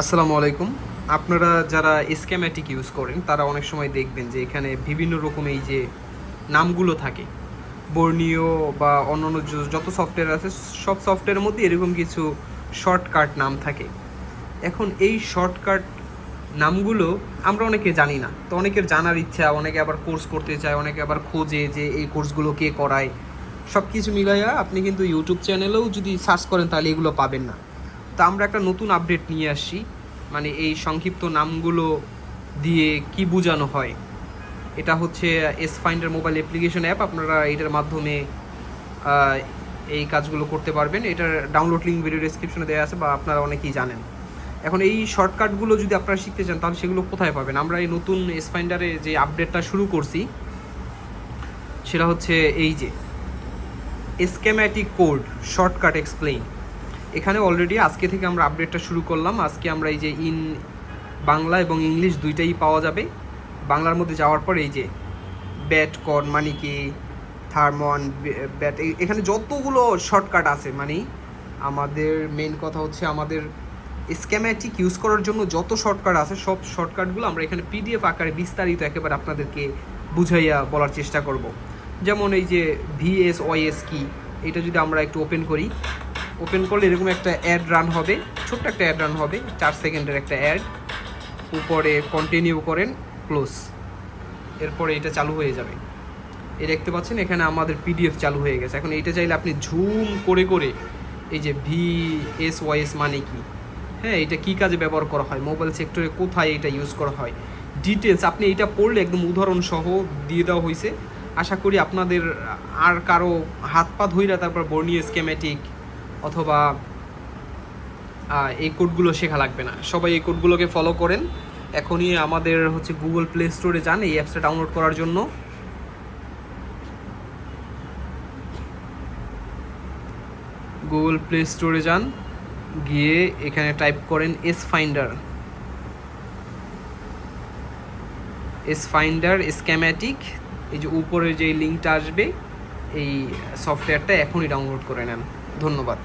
আসসালামু আলাইকুম। আপনারা যারা স্ক্যামেটিক ইউজ করেন, তারা অনেক সময় দেখবেন যে এখানে বিভিন্ন রকম এই যে নামগুলো থাকে। বর্ণীয় বা অন্যান্য যত সফটওয়্যার আছে, সব সফটওয়্যারের মধ্যে এরকম কিছু শর্টকাট নাম থাকে। এখন এই শর্টকাট নামগুলো আমরা অনেকে জানি না। তো অনেকের জানার ইচ্ছা, অনেকে আবার কোর্স করতে চায়, অনেকে আবার খোঁজে যে এই কোর্সগুলো কে করায়। সব কিছু মিলাইয়া আপনি কিন্তু ইউটিউব চ্যানেলেও যদি সার্চ করেন, তাহলে এগুলো পাবেন না। তো আমরা একটা নতুন আপডেট নিয়ে আসছি মানে এই সংক্ষিপ্ত নামগুলো দিয়ে কি বোঝানো হয়। এটা হচ্ছে S finder mobile application app আপনারা এটার মাধ্যমে এই কাজগুলো করতে পারবেন। এটার ডাউনলোড লিঙ্ক ভিডিও ডেসক্রিপশনে দেওয়া আছে বা আপনারা অনেকেই জানেন। এখন এই শর্টকাটগুলো যদি আপনারা শিখতে চান, তাহলে সেগুলো কোথায় পাবেন? আমরা এই নতুন এস ফাইন্ডারে যে আপডেটটা শুরু করছি, সেটা হচ্ছে এই যে স্কেম্যাটিক কোড শর্টকাট এক্সপ্লেইন এখানে অলরেডি আজকে থেকে আমরা আপডেটটা শুরু করলাম। আজকে আমরা এই যে ইন বাংলা এবং ইংলিশ দুইটাই পাওয়া যাবে। বাংলার মধ্যে যাওয়ার পর এই যে ব্যাট কর্ন মানে কি থার্মন ব্যাট এখানে যতগুলো শর্টকাট আছে মানে আমাদের মেন কথা হচ্ছে আমাদের স্ক্যামেটিক ইউজ করার জন্য যত শর্টকাট আছে, সব শর্টকাটগুলো আমরা এখানে পিডিএফ আকারে বিস্তারিত একেবারে আপনাদেরকে বুঝাইয়া বলার চেষ্টা করব। যেমন এই যে ভিএস ওয়াইএস কি এটা যদি আমরা একটু ওপেন করি ওপেন করলে এরকম একটা অ্যাড রান হবে, ছোট্ট একটা অ্যাড রান হবে, চার সেকেন্ডের একটা অ্যাড উপরে কন্টিনিউ করেন ক্লোজ এরপরে এটা চালু হয়ে যাবে। এই দেখতে পাচ্ছেন, এখানে আমাদের পিডিএফ চালু হয়ে গেছে। এখন এটা চাইলে আপনি ঝুম করে করে এই যে ভি এস ওয়াইএস মানে কি? হ্যাঁ এটা কি কাজে ব্যবহার করা হয়? মোবাইল সেক্টরে কোথায় এটা ইউজ করা হয়? ডিটেলস আপনি এটা পড়লে একদম উদাহরণ সহ দিয়ে দেওয়া হয়েছে আশা করি আপনাদের আর কারও হাত পা ধইরা তারপর বর্ণীয় স্কেমেটিক অথবা এই কোডগুলো শেখা লাগবে না। সবাই এই কোডগুলোকে ফলো করেন। এখনই আমাদের হচ্ছে গুগল প্লে স্টোরে যান, এই অ্যাপসটা ডাউনলোড করার জন্য। গুগল প্লে স্টোরে যান, গিয়ে এখানে টাইপ করেন S finder S finder schematic এই যে উপরে যে লিঙ্কটা আসবে, এই সফটওয়্যারটা এখনই ডাউনলোড করে নেন। ধন্যবাদ।